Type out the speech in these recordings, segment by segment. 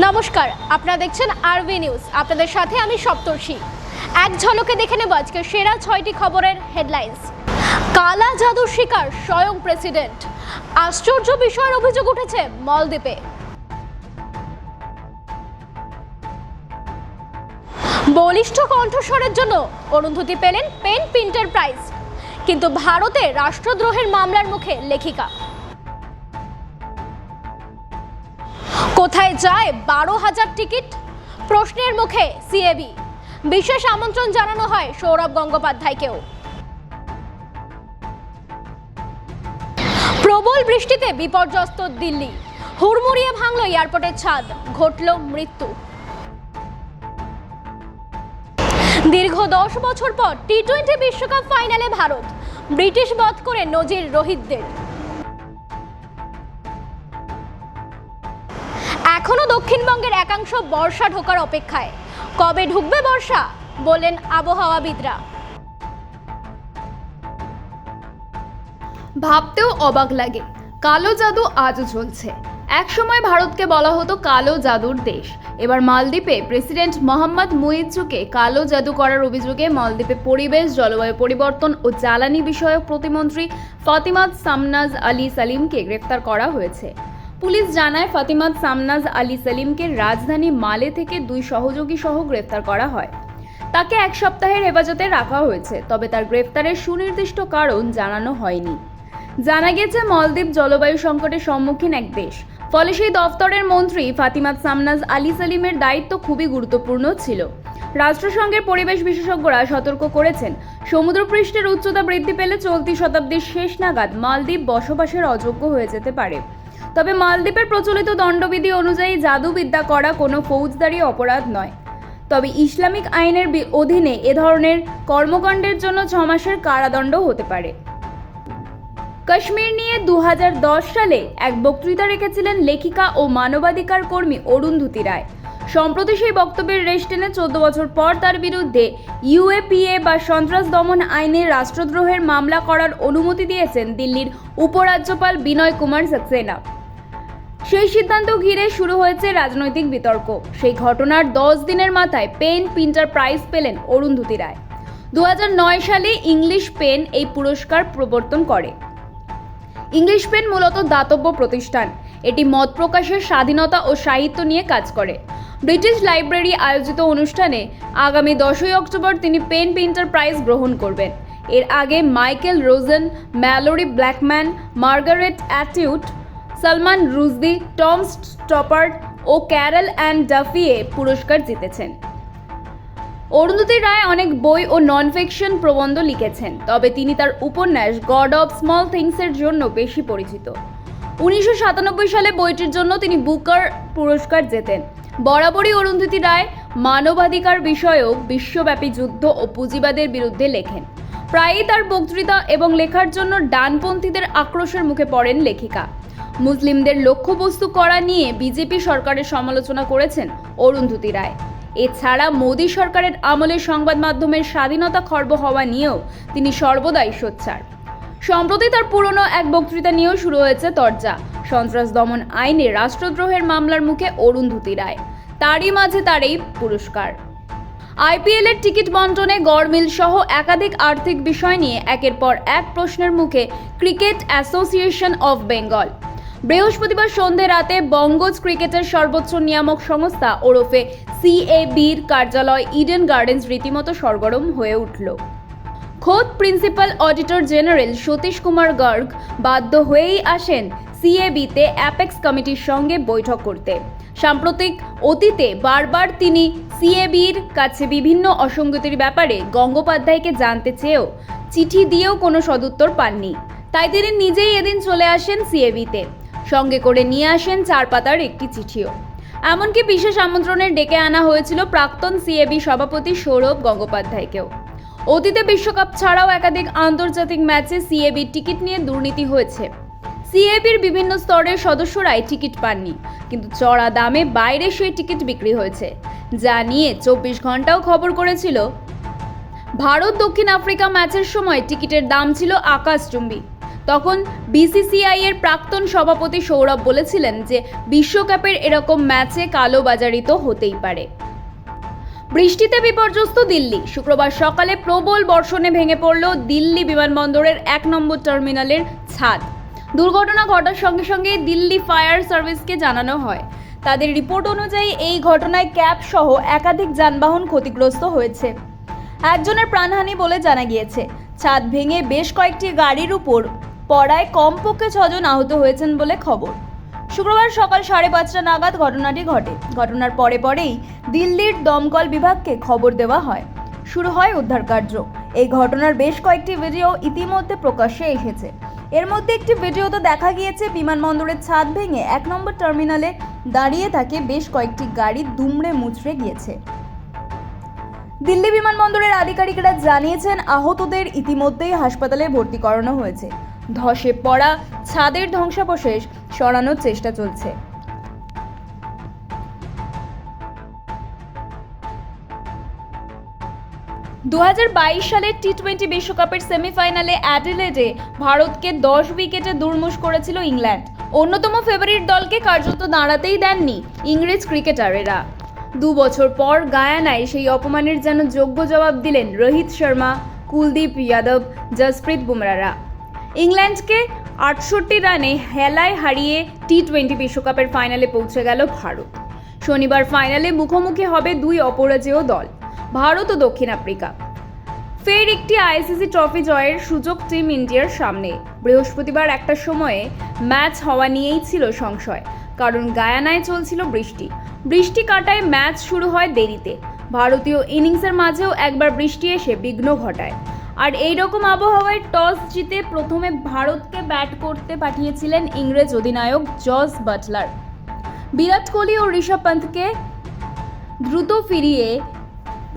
নমস্কার, আপনারা দেখছেন আরবি নিউজ আপনাদের সাথে আমি সপ্তর্ষি। এক ঝলকে দেখে নেব আজকে সেরা ছয়টি খবরের হেডলাইন্স কালা জাদুর শিকার স্বয়ং প্রেসিডেন্ট আশ্চর্য বিষয়ের অভিযোগ উঠেছে মলদ্বীপে। বলিষ্ঠ কণ্ঠস্বরের জন্য অরুন্ধতী পেলেন পেন প্রিন্টার প্রাইজ। কিন্তু ভারতে রাষ্ট্রদ্রোহের মামলার মুখে লেখিকা। কোথায় যায় বারো হাজার টিকিট? প্রশ্নের মুখে সিএবি বিশেষ আমন্ত্রণ জানানো হয় সৌরভ গঙ্গোপাধ্যায়কেও। প্রবল বৃষ্টিতে বিপর্যস্ত দিল্লি। হুড়মুড়িয়ে ভাঙল এয়ারপোর্টের ছাদ। ঘটল মৃত্যু। দীর্ঘ দশ বছর পর টি টোয়েন্টি বিশ্বকাপ ফাইনালে ভারত। ব্রিটিশ বধ করে নজির রোহিতদের। দক্ষিণবঙ্গের একাংশ বর্ষা ঢোকার অপেক্ষায়। কবে ঢুকবে বর্ষা? বললেন আবহাওয়াবিদরা। ভাবতেও অবাক লাগে। কালো জাদু আজও চলছে একসময় ভারতকে বলা হতো কালো জাদুর দেশ। এবার মালদ্বীপে প্রেসিডেন্ট মোহাম্মদ মুইজ্জুকে কালো জাদু করার অভিযোগে মালদ্বীপে পরিবেশ, জলবায়ু পরিবর্তন ও জ্বালানি বিষয়ক প্রতিমন্ত্রী ফাতিমাত সামনাজ আলী সালিমকে গ্রেফতার করা হয়েছে। পুলিশ জানায় ফাতিমাত সামনাজ আলী সালিমকে রাজধানী মালে থেকে দুই সহযোগী সহ গ্রেফতার করা হয়। তাকে এক সপ্তাহের হেফাজতে রাখা হয়েছে, তবে তার গ্রেফতারের সুনির্দিষ্ট কারণ জানানো হয়নি। জানা গেছে, মলদ্বীপ জলবায়ু সংকটের সম্মুখীন এক দেশ। ফলে সেই দফতরের মন্ত্রী ফাতিমাত সামনাজ আলী সালিমের দায়িত্ব খুবই গুরুত্বপূর্ণ ছিল। রাষ্ট্রসংঘের পরিবেশ বিশেষজ্ঞরা সতর্ক করেছেন, সমুদ্রপৃষ্ঠের উচ্চতা বৃদ্ধি পেলে চলতি শতাব্দীর শেষ নাগাদ মালদ্বীপ বসবাসের অযোগ্য হয়ে যেতে পারে। তবে মালদ্বীপের প্রচলিত দণ্ডবিধি অনুযায়ী জাদুবিদ্যা করা কোনো ফৌজদারি অপরাধ নয়। তবে ইসলামিক আইনের অধীনে এ ধরনের কর্মকাণ্ডের জন্য ছ মাসের কারাদণ্ড হতে পারে। কাশ্মীর নিয়ে দুহাজার দশ সালে এক বক্তৃতা রেখেছিলেন লেখিকা ও মানবাধিকার কর্মী অরুন্ধতী রায়। সম্প্রতি সেই বক্তব্যের রেশ চোদ্দ বছর পর তার বিরুদ্ধে ইউএপিএ বা সন্ত্রাস দমন আইনে রাষ্ট্রদ্রোহের মামলা করার অনুমতি দিয়েছেন দিল্লির উপরাজ্যপাল বিনয় কুমার সাক্সেনা। সেই সিদ্ধান্ত ঘিরে শুরু হয়েছে রাজনৈতিক বিতর্ক। সেই ঘটনার দশ দিনের মাথায় পেন প্রিন্টার প্রাইজ পেলেন অরুন্ধতী রায়। দু হাজার নয় সালে ইংলিশ পেন এই পুরস্কার প্রবর্তন করে। ইংলিশ পেন মূলত দাতব্য প্রতিষ্ঠান। এটি মত প্রকাশের স্বাধীনতা ও সাহিত্য নিয়ে কাজ করে। ব্রিটিশ লাইব্রেরি আয়োজিত অনুষ্ঠানে আগামী দশই অক্টোবর তিনি পেন প্রিন্টার প্রাইজ গ্রহণ করবেন। এর আগে Michael Rosen, Malorie Blackman, Margaret Atwood Salman Rushdie Tom Stoppard ও ক্যারল অ্যান্ড ডাফিয়ে পুরস্কার জিতেছেন। অরুন্ধতী রায় অনেক বই ও নন ফিকশন প্রবন্ধ লিখেছেন, তবে তিনি তার উপন্যাস গড অফ স্মল থিংসের জন্য বেশি পরিচিত। উনিশশো সাতানব্বই সালে বইটির জন্য তিনি বুকার পুরস্কার জেতেন। বরাবরই অরুন্ধতী রায় মানবাধিকার বিষয়ক বিশ্বব্যাপী যুদ্ধ ও পুঁজিবাদের বিরুদ্ধে লেখেন। প্রায়ই তার বক্তৃতা এবং লেখার জন্য ডানপন্থীদের আক্রোশের মুখে পড়েন লেখিকা। মুসলিমদের লক্ষ্যবস্তু করা নিয়ে বিজেপি সরকারের সমালোচনা করেছেন অরুন্ধতী রায়। এছাড়া মোদী সরকারের আমলে সংবাদ মাধ্যমের স্বাধীনতা খর্ব হওয়া নিয়েও তিনি সর্বদাই সোচ্চার। সম্প্রতি তার পুরনো এক বক্তৃতা নিয়েও শুরু হয়েছে তরজা। সন্ত্রাস দমন আইনে রাষ্ট্রদ্রোহের মামলার মুখে অরুন্ধতী রায়। তারই মাঝে তার এই পুরস্কার। আইপিএল এর টিকিট বন্টনে গড়মিল সহ একাধিক আর্থিক বিষয় নিয়ে একের পর এক প্রশ্নের মুখে ক্রিকেট অ্যাসোসিয়েশন অফ বেঙ্গল। বৃহস্পতিবার সন্ধে রাতে বঙ্গজ ক্রিকেটের সর্বোচ্চ নিয়ামক সংস্থা ওরফে সিএবির কার্যালয় ইডেন গার্ডেন্স রীতিমতো সরগরম হয়ে উঠল। খোদ principal auditor general Satish Kumar Garg বাধ্য হয়েই আসেন সিএবিতে অ্যাপেক্স কমিটির সঙ্গে বৈঠক করতে। সাম্প্রতিক অতীতে বারবার তিনি সিএবির কাছে বিভিন্ন অসঙ্গতির ব্যাপারে গঙ্গোপাধ্যায়কে জানতে চেয়েও চিঠি দিয়েও কোনো সদুত্তর পাননি। তাই তিনি নিজেই এদিন চলে আসেন সিএবিতে। সঙ্গে করে নিয়ে আসেন চার পাতার একটি চিঠিও। এমনকি বিশেষ আমন্ত্রণে ডেকে আনা হয়েছিল প্রাক্তন সিএবি সভাপতি সৌরভ গঙ্গোপাধ্যায়কেও। অতীতে বিশ্বকাপ ছাড়াও একাধিক আন্তর্জাতিক ম্যাচে সিএবির টিকিট নিয়ে দুর্নীতি হয়েছে। সিএবির বিভিন্ন স্তরের সদস্যরাই টিকিট পাননি, কিন্তু চড়া দামে বাইরে সেই টিকিট বিক্রি হয়েছে। যা নিয়ে চব্বিশ ঘন্টাও খবর করেছিল। ভারত দক্ষিণ আফ্রিকা ম্যাচের সময় টিকিটের দাম ছিল আকাশচুম্বী। তখন বিসিসিআই এর প্রাক্তন সভাপতি সৌরভ বলেছিলেন যে, বিশ্বকাপের এরকম ম্যাচে কালোবাজারি তো হতেই পারে। বৃষ্টিতে বিপর্যস্ত দিল্লি। শুক্রবার সকালে প্রবল বর্ষণে ভেঙে পড়ল দিল্লি বিমানবন্দরের এক নম্বর টার্মিনালের ছাদ। দুর্ঘটনা ঘটার সঙ্গে সঙ্গে দিল্লি ফায়ার সার্ভিসকে জানানো হয়। তাদের রিপোর্ট অনুযায়ী এই ঘটনায় ক্যাব সহ একাধিক যানবাহন ক্ষতিগ্রস্ত হয়েছে। একজনের প্রাণহানি বলে জানা গিয়েছে। ছাদ ভেঙে বেশ কয়েকটি গাড়ির উপর পড়ায় কমপক্ষে ছজন আহত হয়েছেন বলে খবর। শুক্রবার সকাল সাড়ে পাঁচটা নাগাদ ঘটনাটি ঘটে। ঘটনার পরে পরেই দিল্লির দমকল বিভাগকে খবর দেওয়া হয়। শুরু হয় উদ্ধার কার্য। এই ঘটনার বেশ কয়েকটি ভিডিও ইতিমধ্যে প্রকাশ্যে এসেছে। এর মধ্যে একটি ভিডিওতে দেখা গিয়েছে, বিমানবন্দরের ছাদ ভেঙে এক নম্বর টার্মিনালে দাঁড়িয়ে থাকে বেশ কয়েকটি গাড়ি দুমড়ে মুচড়ে গিয়েছে। দিল্লি বিমানবন্দরের আধিকারিকরা জানিয়েছেন, আহতদের ইতিমধ্যেই হাসপাতালে ভর্তি করানো হয়েছে। ধসে পড়া, ছাদের ধ্বংসাবশেষ সরানোর চেষ্টা চলছে। দু হাজার বাইশ সালের টি টোয়েন্টি বিশ্বকাপের সেমিফাইনালে অ্যাডিলেডে ভারতকে দশ উইকেটে দুর্মুশ করেছিল ইংল্যান্ড। অন্যতম ফেভারিট দলকে কার্যত দাঁড়াতেই দেননি ইংরেজ ক্রিকেটারেরা। দু বছর পর গায়ানায় সেই অপমানের যেন যোগ্য জবাব দিলেন রোহিত শর্মা, কুলদীপ যাদব, জসপ্রীত বুমরারা ইংল্যান্ডকে আটষট্টি রানে হেলায় হারিয়ে টি টোয়েন্টি বিশ্বকাপের ফাইনালে পৌঁছে গেল ভারত। শনিবার ফাইনালে মুখোমুখি হবে দুই অপরাজেয় দল। ভারত ও দক্ষিণ আফ্রিকা। ফের একটি আইসিসি ট্রফি জয়ের সুযোগ টিম ইন্ডিয়ার সামনে। বৃহস্পতিবার একটা সময়ে ম্যাচ হওয়া নিয়েই ছিল সংশয়, কারণ গায়ানায় চলছিল বৃষ্টি। বৃষ্টি কাটায় ম্যাচ শুরু হয় দেরিতে। ভারতীয় ইনিংসের মাঝেও একবার বৃষ্টি এসে বিঘ্ন ঘটায়। আর এই রকম আবহাওয়ায় টস জিতে প্রথমে ভারতকে ব্যাট করতে পাঠিয়েছিলেন ইংরেজ অধিনায়ক জস বাটলার। বিরাট কোহলি ও ঋষভ পন্থকে দ্রুত ফিরিয়ে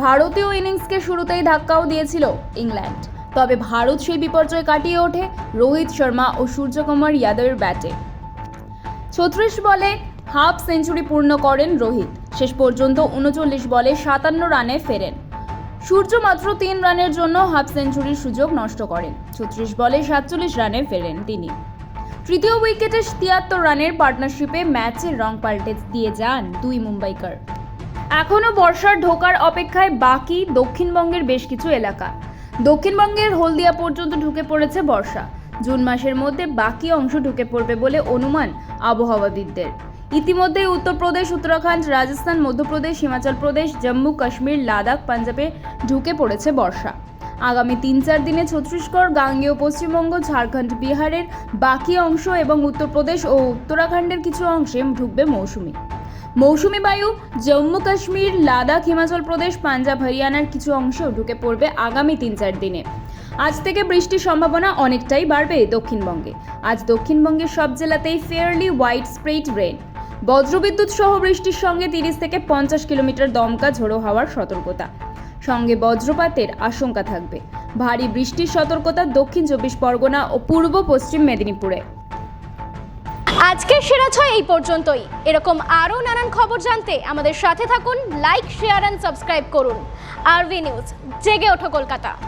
ভারতীয় ইনিংসকে শুরুতেই ধাক্কাও দিয়েছিল ইংল্যান্ড। তবে ভারত সেই বিপর্যয় কাটিয়ে ওঠে রোহিত শর্মা ও সূর্যকুমার যাদবের ব্যাটে। ছত্রিশ বলে হাফ সেঞ্চুরি পূর্ণ করেন রোহিত। শেষ পর্যন্ত উনচল্লিশ বলে সাতান্ন রানে ফেরেন। সূর্য মাত্র তিন রানের জন্য হাফ সেঞ্চুরির সুযোগ নষ্ট করেন। ছত্রিশ বলে সাতচল্লিশ রানে ফেরেন তিনি। তৃতীয় উইকেটে তিয়াত্তর রানের পার্টনারশিপে ম্যাচের রং পাল্টে দিয়ে যান দুই মুম্বাইকার। এখনও বর্ষার ঢোকার অপেক্ষায় বাকি দক্ষিণবঙ্গের বেশ কিছু এলাকা। দক্ষিণবঙ্গের হলদিয়া পর্যন্ত ঢুকে পড়েছে বর্ষা। জুন মাসের মধ্যে বাকি অংশ ঢুকে পড়বে বলে অনুমান আবহাওয়াবিদদের। ইতিমধ্যেই উত্তরপ্রদেশ, উত্তরাখণ্ড, রাজস্থান, মধ্যপ্রদেশ, হিমাচল প্রদেশ, জম্মু, কাশ্মীর, লাদাখ, পাঞ্জাবে ঢুকে পড়েছে বর্ষা। আগামী তিন চার দিনে ছত্তিশগড়, গাঙ্গেয়, পশ্চিমবঙ্গ, ঝাড়খণ্ড, বিহারের বাকি অংশ এবং উত্তরপ্রদেশ ও উত্তরাখণ্ডের কিছু অংশে ঢুকবে মৌসুমি। মৌসুমি বায়ু, জম্মু কাশ্মীর, লাদাখ, হিমাচল প্রদেশ, পাঞ্জাব, হরিয়ানার কিছু অংশেও ঢুকে পড়বে আগামী তিন চার দিনে। আজ থেকে বৃষ্টির সম্ভাবনা অনেকটাই বাড়বে দক্ষিণবঙ্গে। আজ দক্ষিণবঙ্গের সব জেলাতেই ফেয়ারলি হোয়াইট স্প্রেড রেন বজ্রবিদ্যুৎ সহ বৃষ্টির সঙ্গে তিরিশ থেকে পঞ্চাশ কিলোমিটার দমকা ঝোড়ো হওয়ার সতর্কতা। সঙ্গে বজ্রপাতের আশঙ্কা থাকবে। ভারী বৃষ্টির সতর্কতা দক্ষিণ চব্বিশ পরগনা ও পূর্ব পশ্চিম মেদিনীপুরে। আজকের সেরা ছয় এই পর্যন্তই। এরকম আরও নানান খবর জানতে আমাদের সাথে থাকুন লাইক শেয়ার অ্যান্ড সাবস্ক্রাইব করুন। আরভি নিউজ, জেগে ওঠো কলকাতা।